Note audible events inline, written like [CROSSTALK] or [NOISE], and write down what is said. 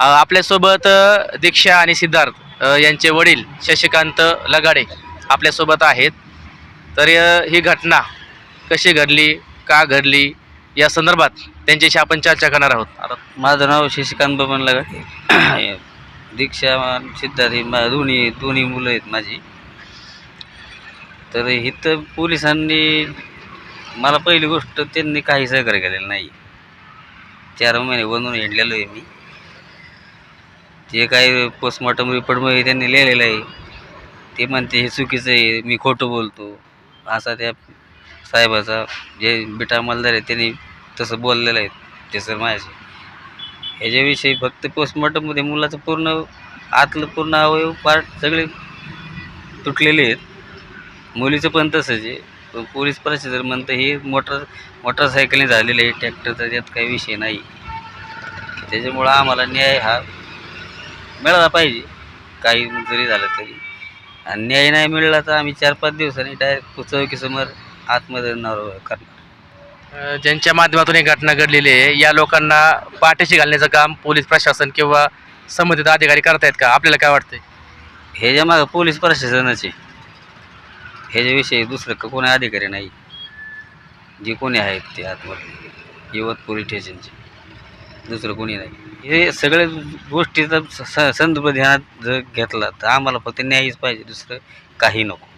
आपल्यासोबत दीक्षा आणि सिद्धार्थ यांचे वडील शशिकांत लगाडे आपल्यासोबत आहेत. तर ही घटना कशी घडली का घडली या संदर्भात त्यांच्याशी आपण चर्चा करणार आहोत. आता माझं नाव शशिकांत बबन लगाटे [COUGHS] दीक्षा सिद्धार्थ ही मा- दोन्ही दोन्ही मुलं आहेत माझी. तर इथं पोलिसांनी मला पहिली गोष्ट त्यांनी काही सहकार्य केलेलं नाही. चार महिने बनवून हिंडलेलो आहे मी. जे काही पोस्टमॉर्टम रिपोर्टमध्ये त्यांनी लिहिलेलं आहे ते म्हणते हे चुकीचं आहे मी खोटं बोलतो. असा त्या साहेबाचा जे बिटा मालदार आहे त्यांनी तसं बोललेलं आहे ते सर माझ्याशी. ह्याच्याविषयी फक्त पोस्टमॉर्टममध्ये मुलाचं पूर्ण आतलं पूर्ण अवयव पार्ट सगळे तुटलेले आहेत. मुलीचं पण तसंच आहे. पण पोलीस प्रशासन म्हणतं हे मोटर मोटरसायकलने झालेलं आहे ट्रॅक्टरचा त्यात काही विषय नाही. त्याच्यामुळं आम्हाला न्याय हा मिळाला पाहिजे. काही जरी झालं तरी. आणि न्याय नाही मिळाला तर आम्ही चार पाच दिवसांनी डायरेक्ट चौकीसमोर आतमध्ये करणार. अ, ज्यांच्या माध्यमातून ही घटना घडलेली आहे या लोकांना पाठीशी घालण्याचं काम पोलीस प्रशासन किंवा संबंधित अधिकारी करतायत का? आपल्याला काय वाटतंय? ह्याच्या मागं पोलीस प्रशासनाचे ह्याच्याविषयी दुसरं क- कोणी अधिकारी नाही. जे कोणी आहेत ते आतमध्ये. यवत पोलीस स्टेशनचे दुसरं कोणी नाही. हे सगळ्या गोष्टीचा स- स- संदर्भ ध्यानात जर घेतला तर आम्हाला फक्त न्यायच पाहिजे दुसरं काही नको.